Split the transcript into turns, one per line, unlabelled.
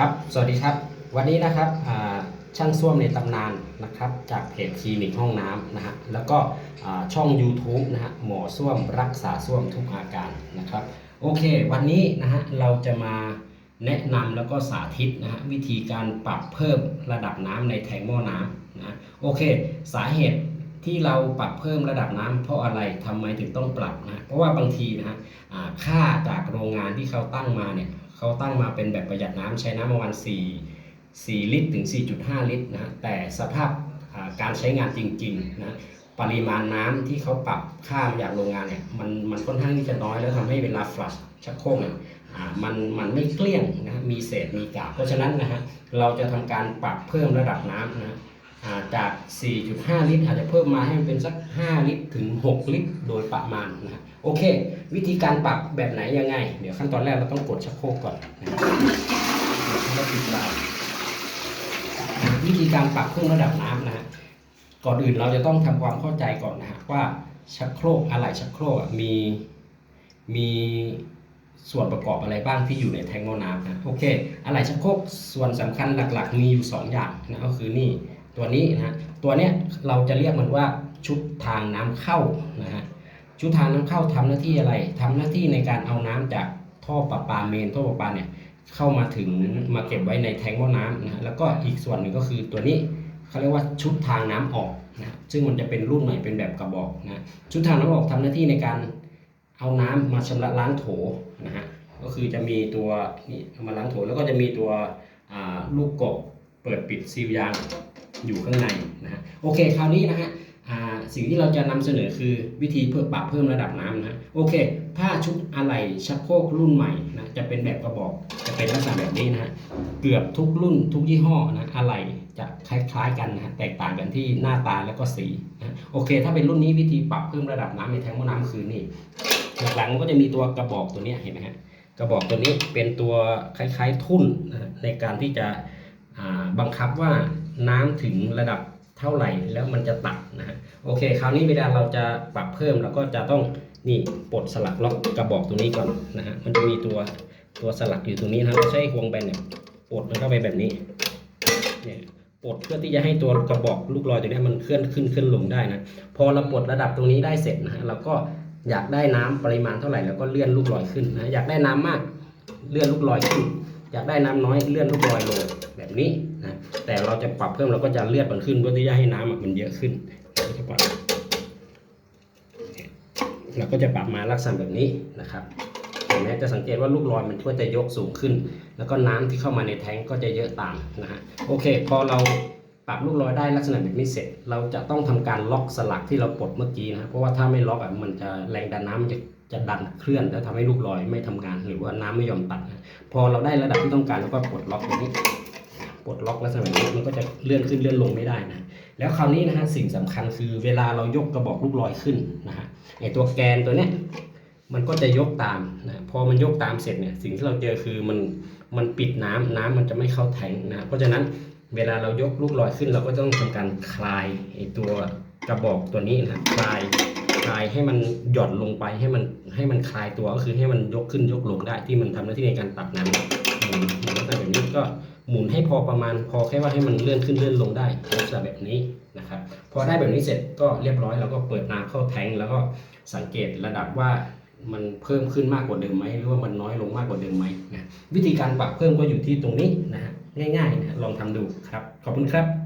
ครับ สวัสดีครับ วันนี้นะครับช่างส้วมในตำนานนะครับ จากเพจคลินิกห้องน้ำนะฮะ แล้วก็ช่อง YouTube นะฮะ หมอส้วมรักษาส้วมทุกอาการนะครับ โอเค วันนี้นะฮะ เราจะมาแนะนำแล้วก็สาธิตนะฮะ วิธีการปรับเพิ่มระดับน้ำในแทงหม้อน้ำนะ โอเค สาเหตุที่เราปรับเพิ่มระดับน้ำเพราะอะไรทำไมถึงต้องปรับนะ เพราะว่าบางทีนะฮะค่าจากโรงงานที่เขาตั้งมาเนี่ย เขาตั้งมาเป็นแบบประหยัดน้ำใช้น้ำประมาณ 4 4 ลิตรถึง 4.5 ลิตรนะฮะแต่สภาพการใช้งานจริงๆนะปริมาณน้ำที่เขาปรับค่ามาจากโรงงานเนี่ยมันมันค่อนข้างที่จะน้อยแล้วทำให้เวลาฟลัชชักโครกเนี่ยอ่ามันมันไม่เกลี้ยงนะฮะมีเศษมีกากเพราะฉะนั้นนะฮะเราจะทำการปรับเพิ่มระดับน้ำนะ จาก 4.5 ลิตร อาจจะเพิ่มมาให้มันเป็นสัก 5 ลิตรถึง 6 ลิตร โดยประมาณนะโอเค วิธีการปรับแบบไหนยังไง เดี๋ยวขั้นตอนแรกเราต้องกดชักโครกก่อนนะครับแล้วปิดวาล์ววิธีการปรับเครื่องระดับน้ำนะฮะก่อนอื่นเราจะต้องทำความเข้าใจก่อนนะฮะว่าชักโครกอะไหล่ชักโครกมีมีส่วนประกอบอะไรบ้างที่อยู่ในแทงโมน้ำนะโอเคอะไหล่ชักโครกส่วนสำคัญหลักๆ มีอยู่ 2 อย่างนะก็คือนี่ ตัวนี้นะฮะตัวเนี้ยเราจะเรียกมันว่าชุดทางน้ำเข้านะฮะชุดทางน้ำเข้าทำหน้าที่อะไรทำหน้าที่ในการเอาน้ำจากท่อประปาเมนท่อประปาเนี่ยเข้ามาถึงมาเก็บไว้ในแทงค์หม้อน้ำนะฮะแล้วก็อีกส่วนหนึ่งก็คือตัวนี้เขาเรียกว่าชุดทางน้ำออกนะฮะซึ่งมันจะเป็นรุ่นใหม่เป็นแบบกระบอกนะฮะชุดทางน้ำออกทำหน้าที่ในการเอาน้ำมาชำระล้างโถนะฮะก็คือจะมีตัวนี่มาล้างโถแล้วก็จะมีตัวลูกกบเปิดปิดซีลยาง อยู่ข้างในนะฮะโอเคคราวนี้นะฮะสิ่งที่เราจะนำเสนอคือวิธีเพิ่มปรับเพิ่มระดับน้ำนะโอเคถ้าชุดอะไหล่ชักโครกรุ่นใหม่นะจะเป็นแบบกระบอกจะเป็นลักษณะแบบนี้นะฮะเกือบทุกรุ่นทุกยี่ห้อนะอะไหล่จะคล้ายๆกันนะฮะแตกต่างกันที่หน้าตาแล้วก็สีนะโอเค ถ้าเป็นรุ่นนี้วิธีปรับเพิ่มระดับน้ำในแทงค์หม้อน้ำคือนี่หลังๆมันก็จะมีตัวกระบอกตัวนี้เห็นไหมฮะกระบอกตัวนี้เป็นตัวคล้ายๆทุ่นนะในการที่จะบังคับว่า น้ำถึงระดับเท่าไหร่แล้วมันจะตัดนะฮะโอเค คราวนี้เวลาเราจะปรับเพิ่มเราก็จะต้องนี่ปลดสลักล็อกกระบอกตรงนี้ก่อนนะฮะมันจะมีตัวตัวสลักอยู่ตรงนี้นะเราใช้ห่วงแบนเนี่ยปลดมันเข้าไปแบบนี้เนี่ยปลดเพื่อที่จะให้ตัวกระบอกลูกลอยตัวนี้มันเคลื่อนขึ้นขึ้นลงได้นะพอเราปลดระดับตรงนี้ได้เสร็จนะฮะเราก็อยากได้น้ำปริมาณเท่าไหร่แล้วก็เลื่อนลูกลอยขึ้นนะอยากได้น้ำมากเลื่อนลูกลอยขึ้น อยากได้น้ำน้อยเลื่อนลูกลอยลงแบบนี้นะแต่เราจะปรับเพิ่มเราก็จะเลื่อนมันขึ้นเพื่อที่จะให้น้ำอะมันเยอะขึ้นเราก็จะปรับเราก็จะปรับมาลักษณะแบบนี้นะครับเห็นไหมจะสังเกตว่าลูกลอยมันก็จะยกสูงขึ้น แล้วก็น้ำที่เข้ามาในแทงก็จะเยอะตามนะฮะโอเค พอเราปรับลูกลอยได้ลักษณะแบบนี้เสร็จ เราจะต้องทำการล็อกสลักที่เราปลดเมื่อกี้นะเพราะว่าถ้าไม่ล็อกอะมันจะแรงดันน้ำมันจะ จะดันเคลื่อนแล้วทำให้ลูกลอยไม่ทำงานหรือว่าน้ำไม่ยอมตัดพอเราได้ระดับที่ต้องการเราก็ปลดล็อกตรงนี้ปลดล็อกลักษณะแบบนี้มันก็จะเลื่อนขึ้นเลื่อนลงไม่ได้นะแล้วคราวนี้นะฮะสิ่งสำคัญคือเวลาเรายกกระบอกลูกลอยขึ้นนะฮะไอตัวแกนตัวเนี้ยมันก็จะยกตามนะพอมันยกตามเสร็จเนี่ยสิ่งที่เราเจอคือมันมันปิดน้ำน้ำมันจะไม่เข้าแทงนะเพราะฉะนั้นเวลาเรายกลูกลอยขึ้น เราก็ต้องทำการคลายไอตัวกระบอกตัวนี้นะคลาย คลายให้มันหย่อนลงไปให้มันให้มันคลายตัวก็คือให้มันยกขึ้นยกลงได้ที่มันทำหน้าที่ในการตักน้ำหมุนหมุนลักษณะแบบนี้ก็หมุนให้พอประมาณพอแค่ว่าให้มันเลื่อนขึ้นเลื่อนลงได้ลักษณะแบบนี้นะครับพอได้แบบนี้เสร็จก็เรียบร้อยเราก็เปิดน้ำเข้าแทงแล้วก็สังเกตระดับว่ามันเพิ่มขึ้นมากกว่าเดิมไหมหรือว่ามันน้อยลงมากกว่าเดิมไหมนะวิธีการปรับเพิ่มก็อยู่ที่ตรงนี้นะฮะง่ายๆนะลองทำดูครับขอบคุณครับ